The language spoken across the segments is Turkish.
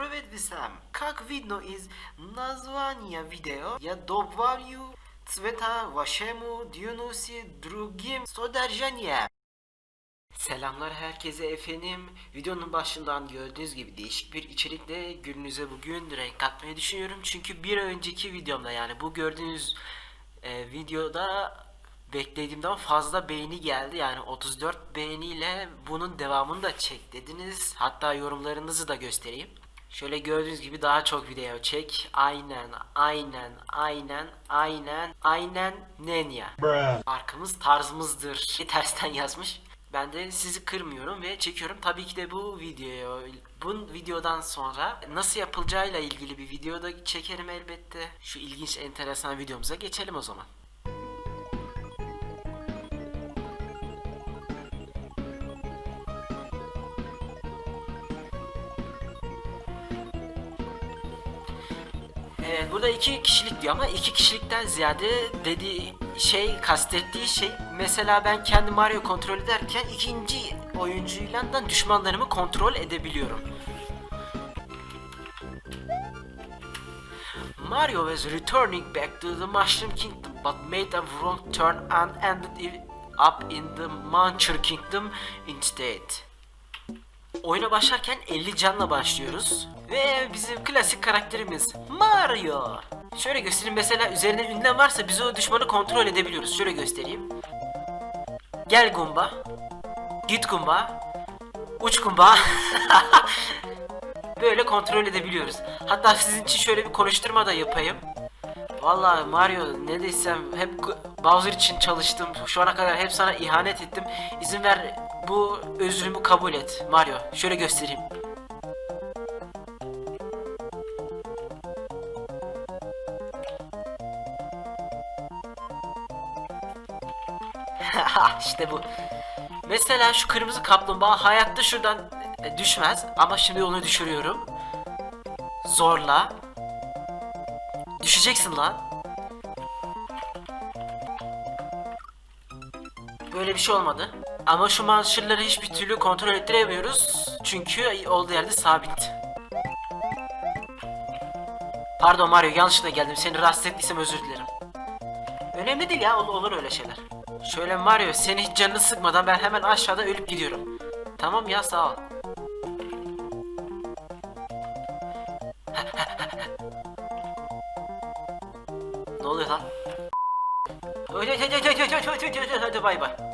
Привет всем! Как видно из названия видео, я добавлю цвета вашему дюнуси другим содержанием. Selamlar herkese efendim. Videonun başından gördüğünüz gibi değişik bir içerikle gününüze bugün renk katmayı düşünüyorum. Çünkü bir önceki videomda yani bu gördüğünüz e, videoda beklediğimden fazla beğeni geldi. Yani 34 beğeniyle bunun devamını da çek dediniz. Hatta yorumlarınızı da göstereyim. Şöyle gördüğünüz gibi daha çok video çek. Aynen, aynen, aynen, aynen, aynen Nenya. Arkamız tarzımızdır. Tersten yazmış. Ben de sizi kırmıyorum ve çekiyorum. Tabii ki de bu videoyu, bu videodan sonra nasıl yapılacağıyla ilgili bir videoda çekerim elbette. Şu ilginç, enteresan videomuza geçelim o zaman. Evet burada iki kişilik diyor ama iki kişilikten ziyade dediği şey kastettiği şey mesela ben kendi Mario kontrol ederken ikinci oyuncuyla da düşmanlarımı kontrol edebiliyorum. Mario was returning back to the Mushroom Kingdom but made a wrong turn and ended up in the Muncher Kingdom instead. Oyuna başlarken 50 canla başlıyoruz. Ve bizim klasik karakterimiz Mario. Şöyle göstereyim mesela üzerinde ünlem varsa biz o düşmanı kontrol edebiliyoruz. Şöyle göstereyim. Gel Gumba. Git Gumba. Uç Gumba. Böyle kontrol edebiliyoruz. Hatta sizin için şöyle bir konuşturma da yapayım. Vallahi Mario ne desem hep Bowser için çalıştım. Şu ana kadar hep sana ihanet ettim. İzin ver bu özrümü kabul et Mario. Şöyle göstereyim. işte bu. Mesela şu kırmızı kaplumbağa hayatta şuradan e, düşmez ama şimdi onu düşürüyorum. Zorla. Düşeceksin lan. Böyle bir şey olmadı. Ama şu manşırları hiçbir türlü kontrol ettiremiyoruz. Çünkü olduğu yerde sabit. Pardon Mario yanlışlıkla geldim. Seni rahatsız ettiysem özür dilerim. Önemli değil ya ol- olur öyle şeyler. Şöyle Mario seni hiç canını sıkmadan ben hemen aşağıda ölüp gidiyorum. Tamam ya sağ ol. ne oluyor lan? Hadi bay bay.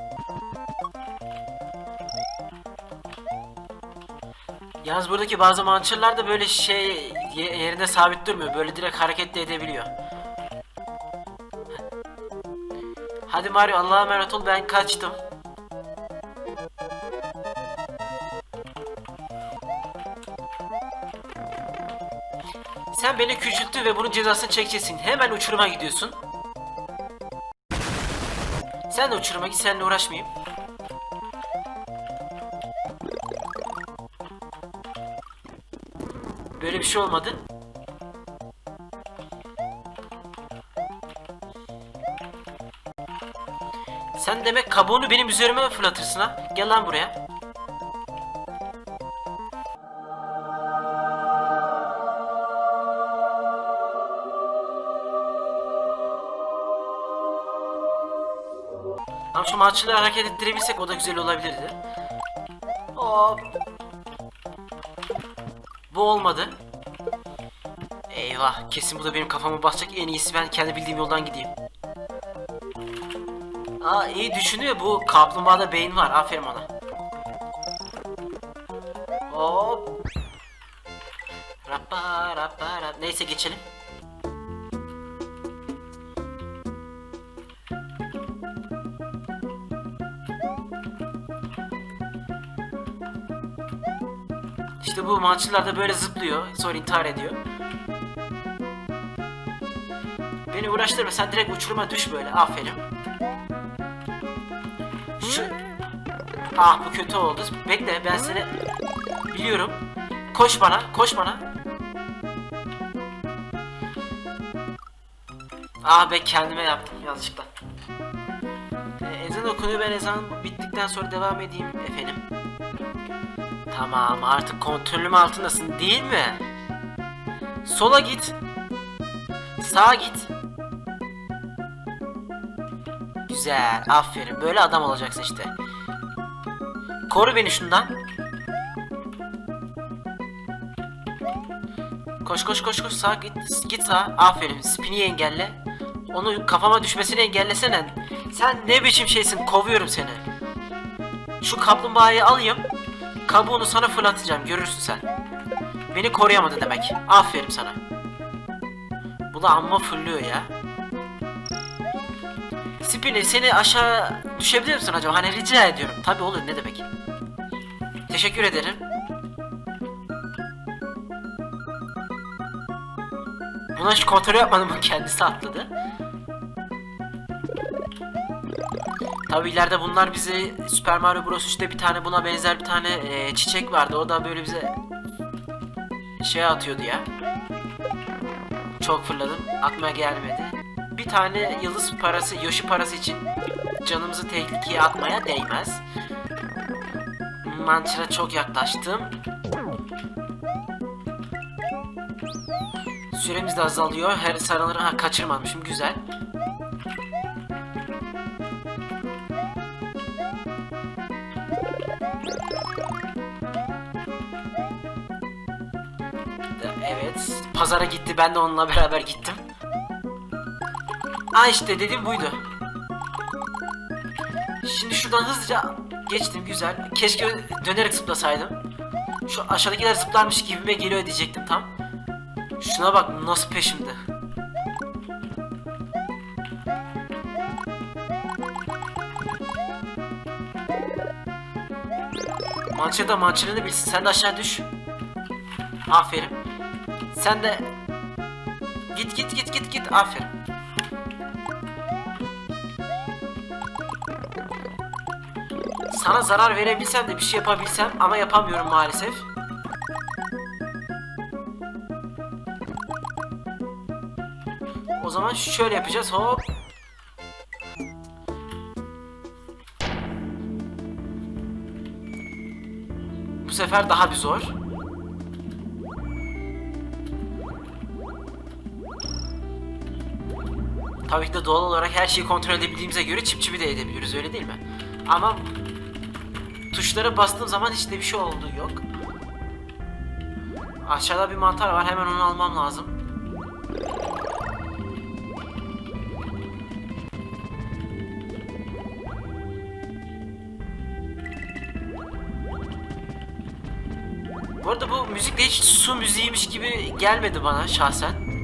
Yalnız buradaki bazı mançırlar da böyle şey ye- yerinde sabit durmuyor. Böyle direkt hareket de edebiliyor. Hadi Mario Allah'a emanet ol ben kaçtım. Sen beni küçülttün ve bunun cezasını çekeceksin. Hemen uçuruma gidiyorsun. Sen de uçuruma git seninle uğraşmayayım. Böyle bir şey olmadı. Sen demek kabuğunu benim üzerime fırlatırsın ha? Gel lan buraya. Ama şu maçları hareket ettirebilsek o da güzel olabilirdi. Hop. Bu olmadı. Eyvah kesin bu da benim kafamı basacak en iyisi ben kendi bildiğim yoldan gideyim. Aa iyi düşünüyor bu kaplumbağada beyin var aferin ona. Hop. Rappa rappa rap. Neyse geçelim. İşte bu maçlılar da böyle zıplıyor sonra intihar ediyor. Beni uğraştırma sen direkt uçuruma düş böyle aferin. Şu... Ah bu kötü oldu. Bekle ben seni biliyorum. Koş bana, koş bana. Ah be kendime yaptım yanlışlıkla. Ee, ezan okunuyor ben ezan bittikten sonra devam edeyim efendim. Tamam artık kontrolüm altındasın değil mi? Sola git. Sağa git. Güzel. Aferin. Böyle adam olacaksın işte. Koru beni şundan. Koş koş koş koş sağa git git sağa. Aferin. Spin'i engelle. Onu kafama düşmesini engellesene. Sen ne biçim şeysin? Kovuyorum seni. Şu kaplumbağayı alayım. Kabuğunu sana fırlatacağım. Görürsün sen. Beni koruyamadı demek. Aferin sana. Bu da amma fırlıyor ya. Spin'i seni aşağı düşebilir misin acaba? Hani rica ediyorum. Tabi olur ne demek. Teşekkür ederim. Buna hiç kontrol yapmadım kendisi atladı. Tabi ileride bunlar bize Super Mario Bros 3'te bir tane buna benzer bir tane e, çiçek vardı. O da böyle bize şey atıyordu ya. Çok fırladım. Aklıma gelmedi. Bir tane yıldız parası, Yoshi parası için canımızı tehlikeye atmaya değmez. Mançıra çok yaklaştım. Süremiz de azalıyor. Her sarıları ha kaçırmamışım. Güzel. Pazara gitti. Ben de onunla beraber gittim. Aa işte dedim buydu. Şimdi şuradan hızlıca geçtim güzel. Keşke dönerek zıplasaydım. Şu aşağıdakiler zıplarmış gibime geliyor diyecektim tam. Şuna bak nasıl peşimde. Mançada mançırını bilsin. Sen de aşağı düş. Aferin. Sen de git git git git git. Aferin. Sana zarar verebilsem de bir şey yapabilsem ama yapamıyorum maalesef. O zaman şöyle yapacağız. Hop. Bu sefer daha bir zor. Tabii ki de doğal olarak her şeyi kontrol edebildiğimize göre çip çipi de edebiliyoruz öyle değil mi? Ama tuşlara bastığım zaman hiç de bir şey olduğu yok. Aşağıda bir mantar var hemen onu almam lazım. Bu arada bu müzik de hiç su müziğiymiş gibi gelmedi bana şahsen.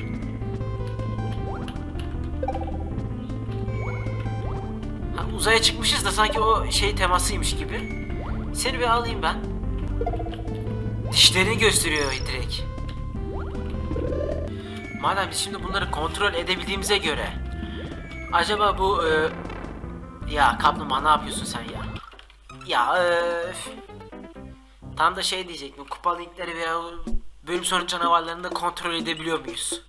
Uzaya çıkmışız da sanki o şey temasıymış gibi. Seni bir alayım ben. Dişlerini gösteriyor direkt. Madem biz şimdi bunları kontrol edebildiğimize göre acaba bu e, ya kaplumbağa ne yapıyorsun sen ya? Ya öf. Tam da şey diyecektim. Kupa linkleri veya bölüm sonu canavarlarını da kontrol edebiliyor muyuz?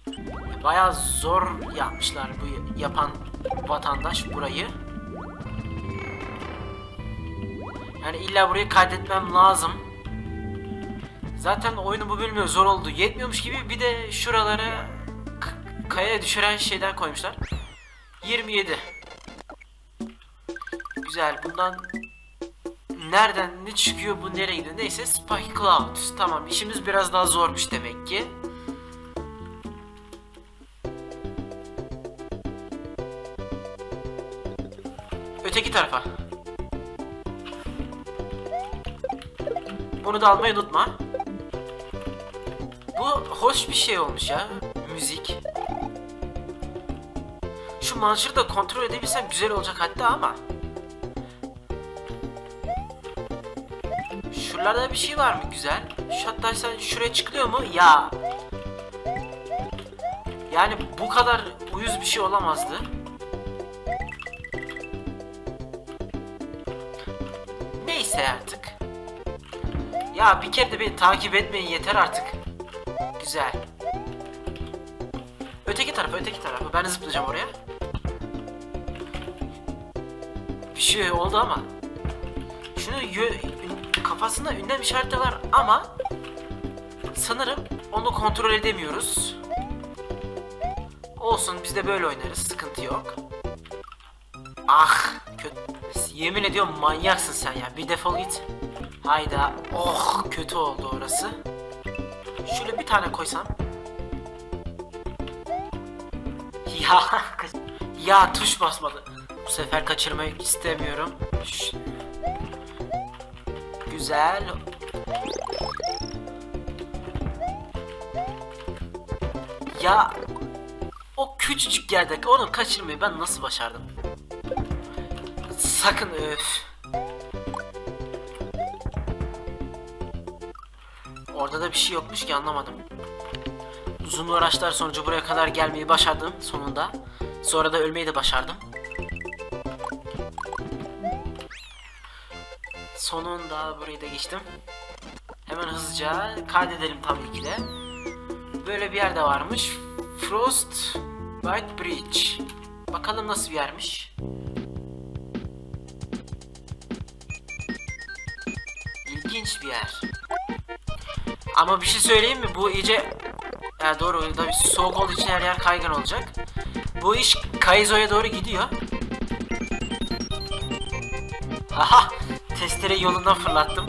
Bayağı zor yapmışlar bu yapan vatandaş burayı. Yani illa burayı kaydetmem lazım. Zaten oyunu bu bölümü zor oldu. Yetmiyormuş gibi bir de şuralara k- kayaya düşüren şeyler koymuşlar. 27. Güzel. Bundan nereden ne çıkıyor bu nereye gidiyor? Neyse Spike Cloud. Tamam işimiz biraz daha zormuş demek ki. Öteki tarafa. Bunu da almayı unutma. Bu hoş bir şey olmuş ya. Müzik. Şu manşırı da kontrol edebilsem güzel olacak hatta ama. Şuralarda bir şey var mı güzel? Şu hatta sen şuraya çıkılıyor mu? Ya. Yani bu kadar uyuz bir şey olamazdı. Neyse artık. Ya bir kere de beni takip etmeyin yeter artık. Güzel. Öteki tarafa, öteki tarafa. Ben zıplayacağım oraya. Bir şey oldu ama. Şunu yö- kafasında ünlem işareti var ama sanırım onu kontrol edemiyoruz. Olsun biz de böyle oynarız. Sıkıntı yok. Ah kötü. Yemin ediyorum manyaksın sen ya. Bir defol git. Hayda. Oh kötü oldu orası. Şöyle bir tane koysam. Ya ya tuş basmadı. Bu sefer kaçırmayı istemiyorum. Şş. Güzel. Ya o küçücük yerdeki onu kaçırmayı ben nasıl başardım? Sakın öf. Orada da bir şey yokmuş ki anlamadım. Uzun uğraşlar sonucu buraya kadar gelmeyi başardım sonunda. Sonra da ölmeyi de başardım. Sonunda burayı da geçtim. Hemen hızlıca kaydedelim tabii ki de. Böyle bir yerde varmış. Frost White Bridge. Bakalım nasıl bir yermiş. İlginç bir yer. Ama bir şey söyleyeyim mi? Bu iyice... Ya doğru, tabii soğuk olduğu için her yer kaygan olacak. Bu iş Kaizo'ya doğru gidiyor. Aha! Testereyi yolundan fırlattım.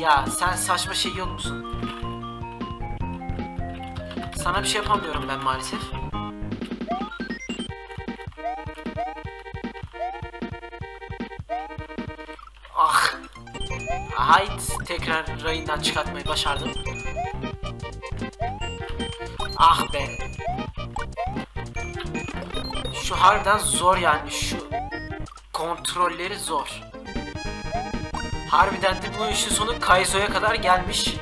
Ya sen saçma şey yok musun? Sana bir şey yapamıyorum ben maalesef. Hayt tekrar rayından çıkartmayı başardım. Ah be. Şu harbiden zor yani şu kontrolleri zor. Harbiden de bu işin sonu Kaizo'ya kadar gelmiş.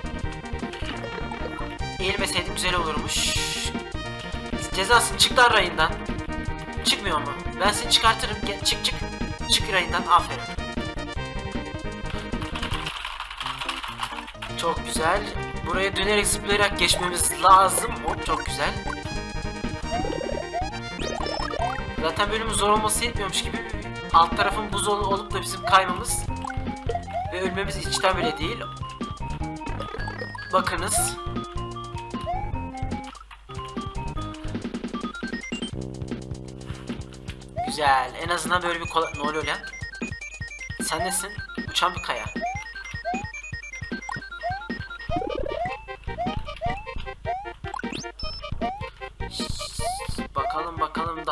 Eğilmeseydim güzel olurmuş. Cezasın çık rayından. Çıkmıyor mu? Ben seni çıkartırım. Gel, çık çık. Çık rayından. Aferin. Çok güzel. Buraya dönerek zıplayarak geçmemiz lazım. Hop çok güzel. Zaten bölümün zor olması yetmiyormuş gibi alt tarafın buz ol- olup da bizim kaymamız ve ölmemiz içten bile değil. Bakınız. Güzel. En azından böyle bir kolay... Ne oluyor lan? Sen nesin? Uçan bir kaya.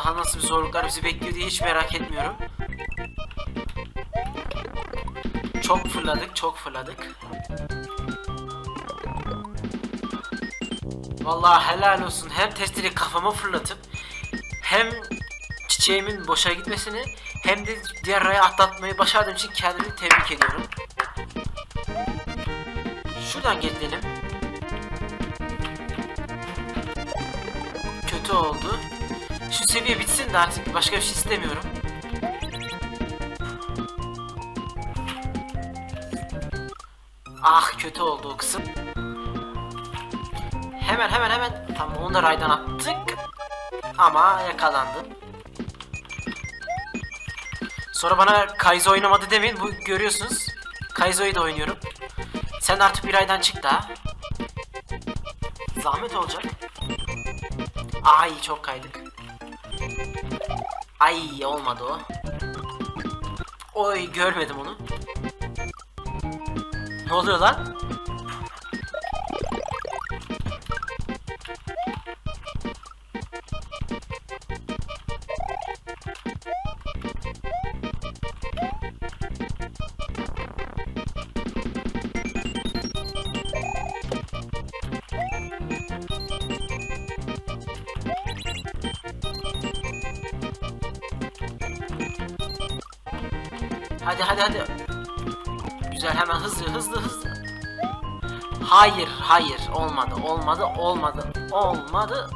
Daha nasıl bir zorluklar bizi bekliyor diye hiç merak etmiyorum. Çok fırladık, çok fırladık. Vallahi helal olsun. Hem testleri kafama fırlatıp hem çiçeğimin boşa gitmesini hem de diğer raya atlatmayı başardığım için kendimi tebrik ediyorum. Şuradan gidelim. Kötü oldu. Şu seviye bitsin de artık başka bir şey istemiyorum. Ah kötü oldu o kısım. Hemen hemen hemen. Tamam onu da raydan attık. Ama yakalandım. Sonra bana Kaizo oynamadı demeyin. Bu görüyorsunuz. Kaizo'yu da oynuyorum. Sen artık bir raydan çık daha. Zahmet olacak. Ay çok kaydık. Ay olmadı o. Oy görmedim onu. Ne oluyor lan? Hadi hadi hadi. Güzel hemen hızlı hızlı hızlı. Hayır hayır olmadı olmadı olmadı olmadı.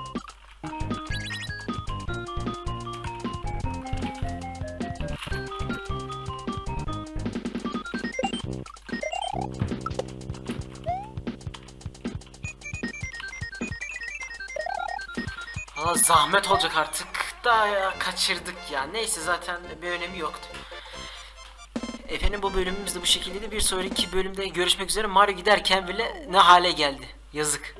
Valla zahmet olacak artık da ya kaçırdık ya. Neyse zaten bir önemi yoktu. Efendim bu bölümümüz de bu şekildeydi. Bir sonraki bölümde görüşmek üzere. Mario giderken bile ne hale geldi. Yazık.